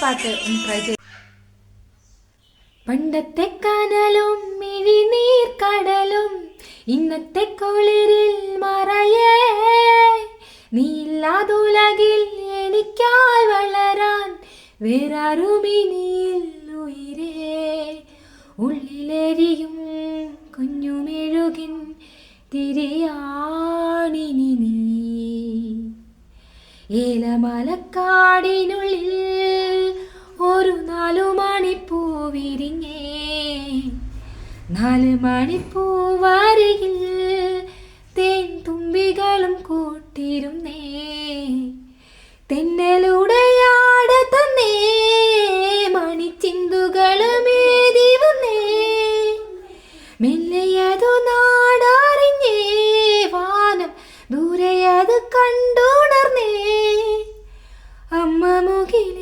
പാട്ട് ഒന്ന് ട്രൈ ചെയ്ത് പണ്ടത്തെ കനലും മിഴിനീർ കടലും ഇന്നത്തെ കുളിരിൽ മറയേ. നീ ഇല്ലാതുലകിൽ എനിക്കായി വളരാൻ വേറാരുമിനിയിൽ ഉയരേ. ഉള്ളിലെരിയും കുഞ്ഞുമെഴുകിൻ തിരിയാണിനി ഏലമലക്കാടിനുള്ളിൽ നാല് മണിപ്പൂവാരയിൽ തേൻ തുമ്പികളും കൂട്ടിരുന്നേ. തെന്നലുടയാട തന്നേ മണിച്ചിന്തുകളുമേതി വന്നേ മെല്ലയതു നാടറിഞ്ഞേ വാനം ദൂരെയത് കണ്ടുണർന്നേ. അമ്മ നിറഞ്ഞേ